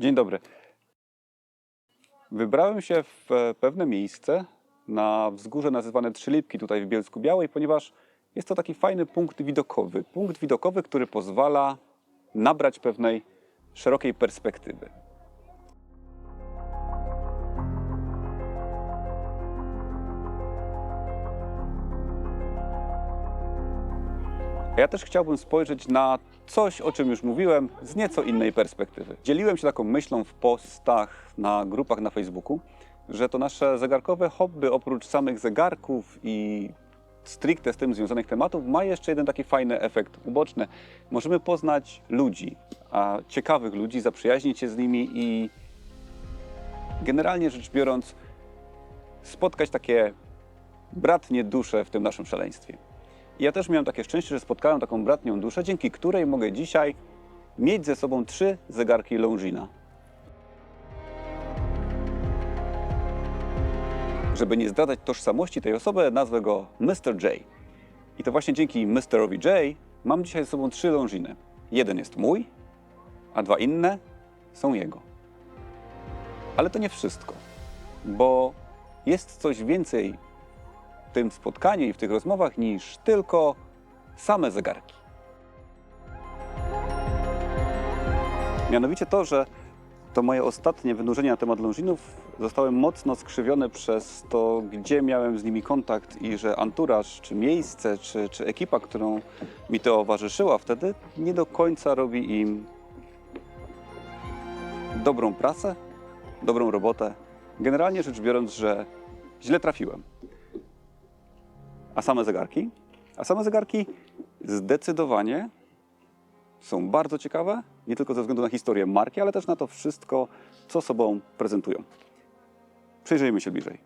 Dzień dobry. Wybrałem się w e, pewne miejsce na wzgórze nazywane Trzylipki tutaj w Bielsku Białej, ponieważ jest to taki fajny punkt widokowy. Punkt widokowy, który pozwala nabrać pewnej szerokiej perspektywy. Ja też chciałbym spojrzeć na coś, o czym już mówiłem, z nieco innej perspektywy. Dzieliłem się taką myślą w postach na grupach na Facebooku, że to nasze zegarkowe hobby, oprócz samych zegarków i stricte z tym związanych tematów, ma jeszcze jeden taki fajny efekt uboczny. Możemy poznać ludzi, a ciekawych ludzi, zaprzyjaźnić się z nimi i generalnie rzecz biorąc, spotkać takie bratnie dusze w tym naszym szaleństwie. I ja też miałem takie szczęście, że spotkałem taką bratnią duszę, dzięki której mogę dzisiaj mieć ze sobą trzy zegarki Longina. Żeby nie zdradzać tożsamości tej osoby, nazwę go Mr. J. I to właśnie dzięki Mrowi J mam dzisiaj ze sobą trzy Longiny. Jeden jest mój, a dwa inne są jego. Ale to nie wszystko, bo jest coś więcej tym spotkaniu i w tych rozmowach niż tylko same zegarki. Mianowicie to, że to moje ostatnie wynurzenie na temat Longinów zostały mocno skrzywione przez to, gdzie miałem z nimi kontakt i że anturaż, czy miejsce, czy, czy ekipa, którą mi towarzyszyła wtedy, nie do końca robi im dobrą pracę, dobrą robotę. Generalnie rzecz biorąc, że źle trafiłem. A same zegarki? A same zegarki zdecydowanie są bardzo ciekawe, nie tylko ze względu na historię marki, ale też na to wszystko, co sobą prezentują. Przyjrzyjmy się bliżej.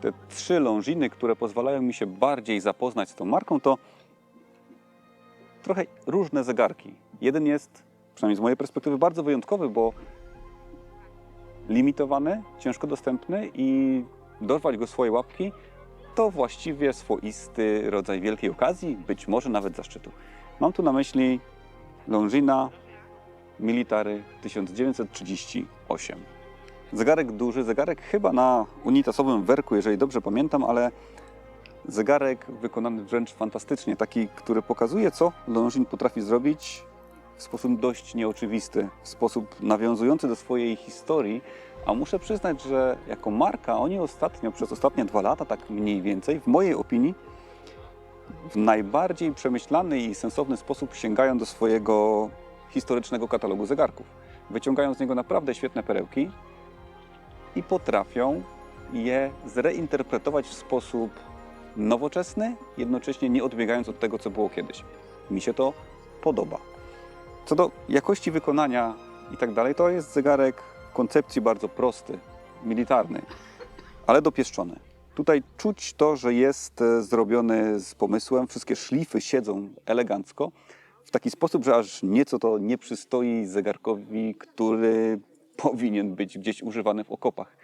Te trzy longiny, które pozwalają mi się bardziej zapoznać z tą marką, to trochę różne zegarki. Jeden jest, przynajmniej z mojej perspektywy, bardzo wyjątkowy, bo limitowany, ciężko dostępny i dorwać go w swoje łapki to właściwie swoisty rodzaj wielkiej okazji, być może nawet zaszczytu. Mam tu na myśli Longina Military 1938. Zegarek duży, zegarek chyba na unitasowym werku, jeżeli dobrze pamiętam, ale zegarek wykonany wręcz fantastycznie, taki, który pokazuje, co Longin potrafi zrobić w sposób dość nieoczywisty, w sposób nawiązujący do swojej historii, a muszę przyznać, że jako marka oni ostatnio, przez ostatnie dwa lata, tak mniej więcej, w mojej opinii, w najbardziej przemyślany i sensowny sposób sięgają do swojego historycznego katalogu zegarków. Wyciągają z niego naprawdę świetne perełki i potrafią je zreinterpretować w sposób nowoczesny, jednocześnie nie odbiegając od tego, co było kiedyś. Mi się to podoba. Co do jakości wykonania i tak dalej, to jest zegarek w koncepcji bardzo prosty, militarny, ale dopieszczony. Tutaj czuć to, że jest e, zrobiony z pomysłem, wszystkie szlify siedzą elegancko, w taki sposób, że aż nieco to nie przystoi zegarkowi, który powinien być gdzieś używany w okopach.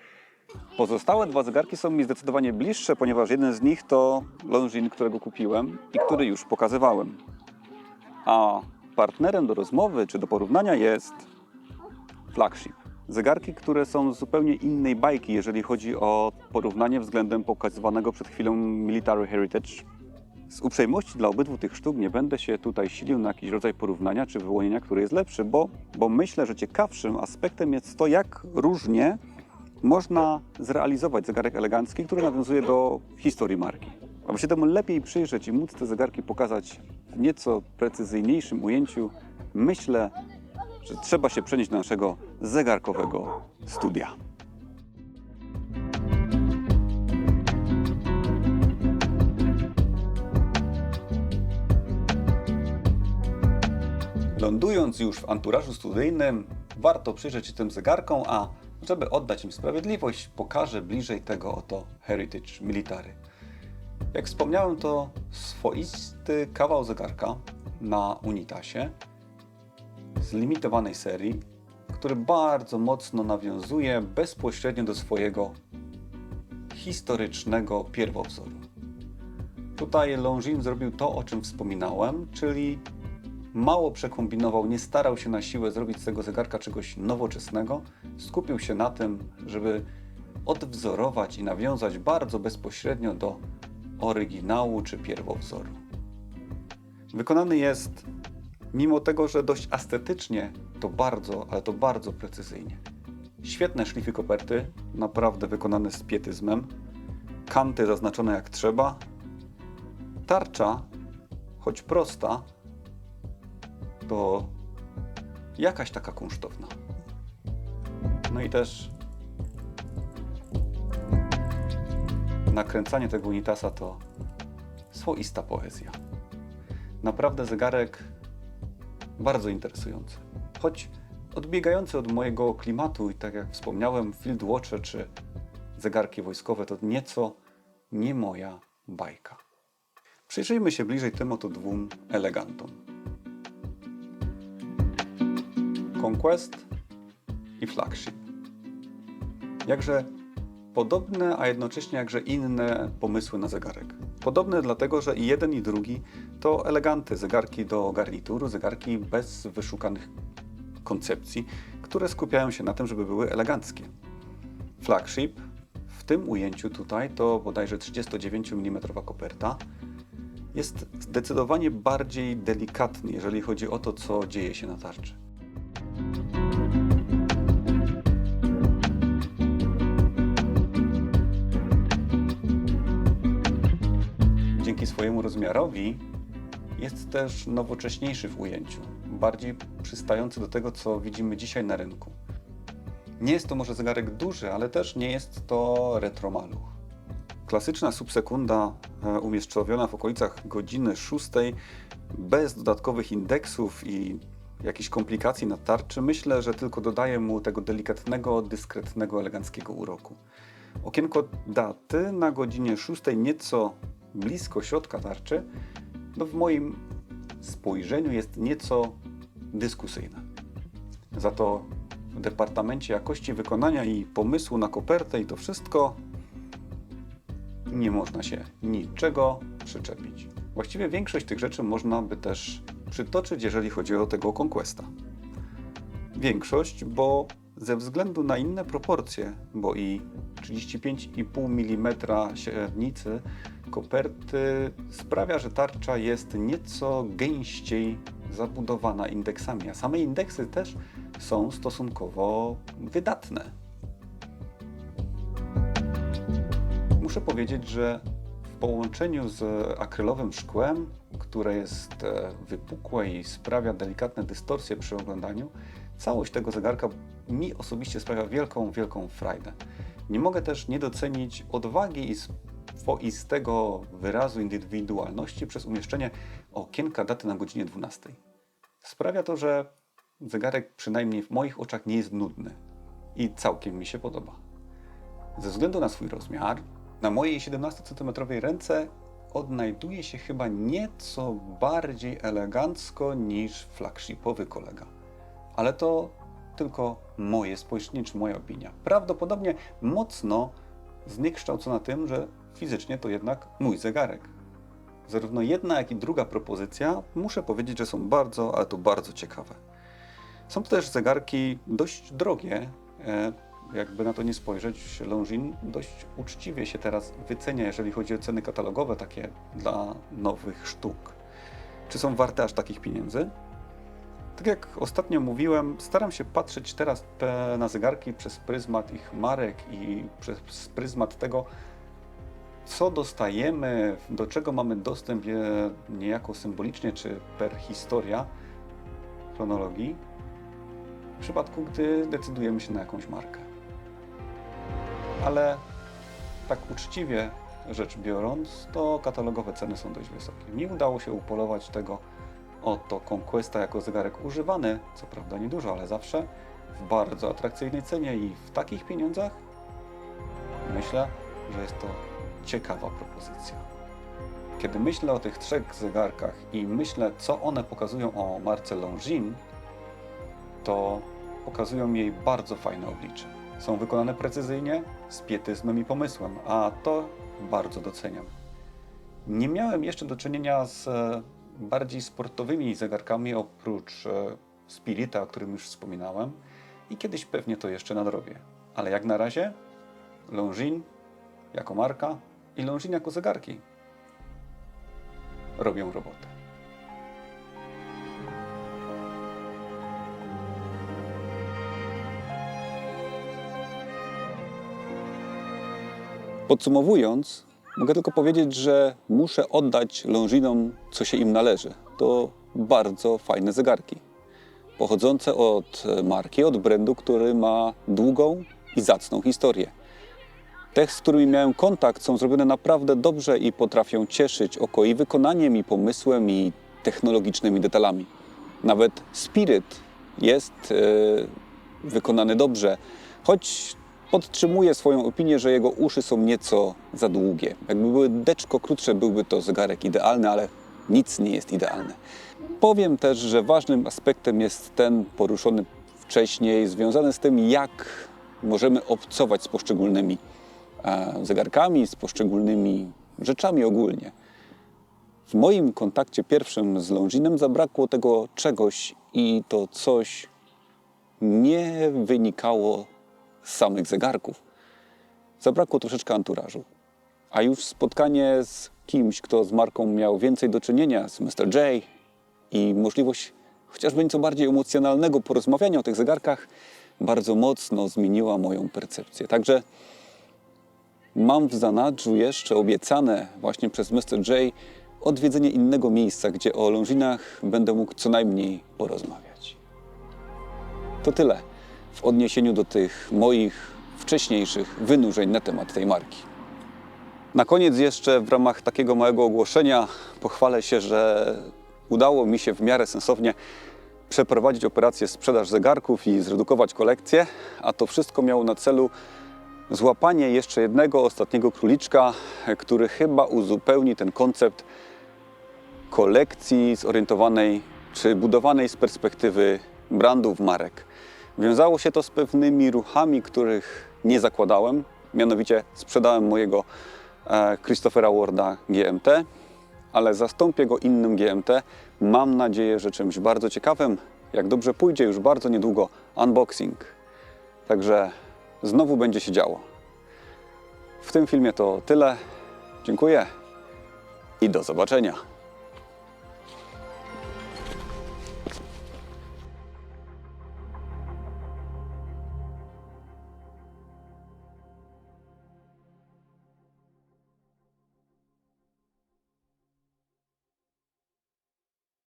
Pozostałe dwa zegarki są mi zdecydowanie bliższe, ponieważ jeden z nich to Longines, którego kupiłem i który już pokazywałem. A partnerem do rozmowy czy do porównania jest flagship. Zegarki, które są z zupełnie innej bajki, jeżeli chodzi o porównanie względem pokazywanego przed chwilą Military Heritage. Z uprzejmości dla obydwu tych sztuk nie będę się tutaj silił na jakiś rodzaj porównania czy wyłonienia, który jest lepszy, bo, bo myślę, że ciekawszym aspektem jest to, jak różnie można zrealizować zegarek elegancki, który nawiązuje do historii marki. Aby się temu lepiej przyjrzeć i móc te zegarki pokazać w nieco precyzyjniejszym ujęciu, myślę, że trzeba się przenieść do naszego zegarkowego studia. Lądując już w anturażu studyjnym, warto przyjrzeć się tym zegarkom, a żeby oddać im sprawiedliwość, pokażę bliżej tego oto Heritage Military. Jak wspomniałem, to swoisty kawał zegarka na Unitasie z limitowanej serii, który bardzo mocno nawiązuje bezpośrednio do swojego historycznego pierwowzoru. Tutaj Longines zrobił to, o czym wspominałem, czyli mało przekombinował, nie starał się na siłę zrobić z tego zegarka czegoś nowoczesnego. Skupił się na tym, żeby odwzorować i nawiązać bardzo bezpośrednio do oryginału czy pierwowzoru. Wykonany jest, mimo tego, że dość estetycznie, to bardzo, ale to bardzo precyzyjnie. Świetne szlify koperty, naprawdę wykonane z pietyzmem. Kanty zaznaczone jak trzeba. Tarcza, choć prosta, to jakaś taka kunsztowna. No i też nakręcanie tego unitasa to swoista poezja. Naprawdę zegarek bardzo interesujący. Choć odbiegający od mojego klimatu i tak jak wspomniałem, field watche czy zegarki wojskowe to nieco nie moja bajka. Przyjrzyjmy się bliżej tym oto dwóm elegantom. Conquest i Flagship. Jakże podobne, a jednocześnie jakże inne pomysły na zegarek. Podobne dlatego, że i jeden i drugi to eleganty, zegarki do garnituru, zegarki bez wyszukanych koncepcji, które skupiają się na tym, żeby były eleganckie. Flagship w tym ujęciu tutaj to bodajże 39 mm koperta. Jest zdecydowanie bardziej delikatny, jeżeli chodzi o to, co dzieje się na tarczy. Swojemu rozmiarowi jest też nowocześniejszy w ujęciu, bardziej przystający do tego, co widzimy dzisiaj na rynku. Nie jest to może zegarek duży, ale też nie jest to retromaluch. Klasyczna subsekunda e, umieszczona w okolicach godziny 6 bez dodatkowych indeksów i jakichś komplikacji na tarczy, myślę, że tylko dodaje mu tego delikatnego, dyskretnego, eleganckiego uroku. Okienko daty na godzinie 6 nieco blisko środka tarczy, no w moim spojrzeniu jest nieco dyskusyjne. Za to w Departamencie Jakości Wykonania i Pomysłu na kopertę i to wszystko nie można się niczego przyczepić. Właściwie większość tych rzeczy można by też przytoczyć, jeżeli chodzi o tego Conquesta. Większość, bo ze względu na inne proporcje, bo i 35,5 mm średnicy koperty sprawia, że tarcza jest nieco gęściej zabudowana indeksami, a same indeksy też są stosunkowo wydatne. Muszę powiedzieć, że w połączeniu z akrylowym szkłem, które jest e, wypukłe i sprawia delikatne dystorsje przy oglądaniu, całość tego zegarka mi osobiście sprawia wielką, wielką frajdę. Nie mogę też nie docenić odwagi i swoistego wyrazu indywidualności przez umieszczenie okienka daty na godzinie 12. Sprawia to, że zegarek przynajmniej w moich oczach nie jest nudny i całkiem mi się podoba. Ze względu na swój rozmiar, na mojej 17 cm ręce odnajduje się chyba nieco bardziej elegancko niż flagshipowy kolega. Ale to tylko moje spojrzenie czy moja opinia. Prawdopodobnie mocno zniekształcona tym, że fizycznie to jednak mój zegarek. Zarówno jedna, jak i druga propozycja muszę powiedzieć, że są bardzo, ale to bardzo ciekawe. Są to też zegarki dość drogie. e, Jakby na to nie spojrzeć, Longines dość uczciwie się teraz wycenia, jeżeli chodzi o ceny katalogowe, takie dla nowych sztuk. Czy są warte aż takich pieniędzy? Tak jak ostatnio mówiłem, staram się patrzeć teraz na zegarki przez pryzmat ich marek i przez pryzmat tego, co dostajemy, do czego mamy dostęp niejako symbolicznie czy per historia chronologii, w przypadku gdy decydujemy się na jakąś markę. Ale tak uczciwie rzecz biorąc, to katalogowe ceny są dość wysokie. Mi udało się upolować tego oto Conquesta jako zegarek używany, co prawda niedużo, ale zawsze w bardzo atrakcyjnej cenie i w takich pieniądzach myślę, że jest to ciekawa propozycja. Kiedy myślę o tych trzech zegarkach i myślę, co one pokazują o marce Longines, to pokazują jej bardzo fajne oblicze. Są wykonane precyzyjnie, z pietyzmem i pomysłem, a to bardzo doceniam. Nie miałem jeszcze do czynienia z e, bardziej sportowymi zegarkami oprócz e, Spirita, o którym już wspominałem i kiedyś pewnie to jeszcze nadrobię. Ale jak na razie Longines jako marka i Longines jako zegarki robią robotę. Podsumowując, mogę tylko powiedzieć, że muszę oddać Longinom, co się im należy. To bardzo fajne zegarki. Pochodzące od marki, od brandu, który ma długą i zacną historię. Te, z którymi miałem kontakt, są zrobione naprawdę dobrze i potrafią cieszyć oko i wykonaniem, i pomysłem, i technologicznymi detalami. Nawet Spirit jest e, wykonany dobrze, choć podtrzymuję swoją opinię, że jego uszy są nieco za długie. Jakby były deczko krótsze, byłby to zegarek idealny, ale nic nie jest idealne. Powiem też, że ważnym aspektem jest ten poruszony wcześniej, związany z tym, jak możemy obcować z poszczególnymi zegarkami, z poszczególnymi rzeczami ogólnie. W moim kontakcie pierwszym z Longinem zabrakło tego czegoś i to coś nie wynikało z samych zegarków. Zabrakło troszeczkę anturażu. A już spotkanie z kimś, kto z marką miał więcej do czynienia, z Mr. J i możliwość chociażby nieco bardziej emocjonalnego porozmawiania o tych zegarkach, bardzo mocno zmieniła moją percepcję. Także mam w zanadrzu jeszcze obiecane właśnie przez Mr. J odwiedzenie innego miejsca, gdzie o Longines będę mógł co najmniej porozmawiać. To tyle w odniesieniu do tych moich wcześniejszych wynurzeń na temat tej marki. Na koniec jeszcze w ramach takiego małego ogłoszenia pochwalę się, że udało mi się w miarę sensownie przeprowadzić operację sprzedaż zegarków i zredukować kolekcję, a to wszystko miało na celu złapanie jeszcze jednego ostatniego króliczka, który chyba uzupełni ten koncept kolekcji zorientowanej czy budowanej z perspektywy brandów, marek. Wiązało się to z pewnymi ruchami, których nie zakładałem. Mianowicie sprzedałem mojego e, Christophera Warda GMT, ale zastąpię go innym GMT. Mam nadzieję, że czymś bardzo ciekawym. Jak dobrze pójdzie, już bardzo niedługo unboxing. Także znowu będzie się działo. W tym filmie to tyle. Dziękuję i do zobaczenia.